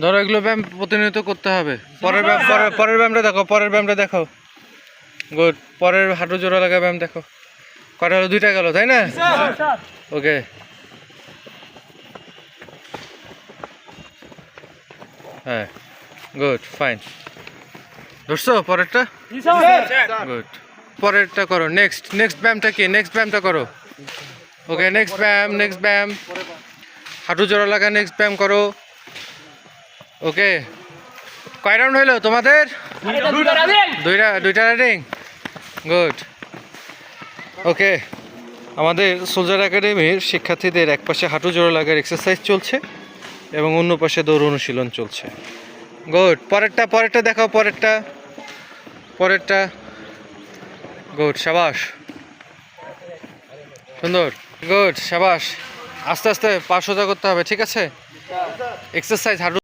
ধরো এগুলো ব্যায়াম প্রতিনিয়ত করতে হবে। পরের ব্যায়াম, পরের পরের ব্যায়ামটা দেখো, পরের ব্যায়ামটা দেখো। গুড, পরের হাঁটু জোড়া লাগা ব্যায়াম দেখো। কটা হলো? দুইটা গেল, তাই না? ওকে। হ্যাঁ গুড, ফাইন। ধরছো পরেরটা? গুড। পরেরটা করো, নেক্সট নেক্সট ব্যায়ামটা কি? নেক্সট ব্যায়ামটা করো। ওকে, নেক্সট ব্যায়াম নেক্সট ব্যায়াম। হাঁটু জোড়া লাগা, নেক্সট ব্যায়াম করো। ওকে কয় রাউন্ড হইল তোমাদের? দুইটা দুইটা রাইডিং গুড ওকে আমাদের সোলজার একাডেমির শিক্ষার্থীদের এক পাশে হাঁটু জোড়া লাগার এক্সারসাইজ চলছে এবং অন্য পাশে দৌড় অনুশীলন চলছে। গুড পরেরটা পরেরটা দেখাও পরেরটা। পরেরটা। গুড সাবাস। সুন্দর। গুড সাবাস। আস্তে আস্তে পা সোজা করতে হবে ঠিক আছে? এক্সারসাইজ হাঁটু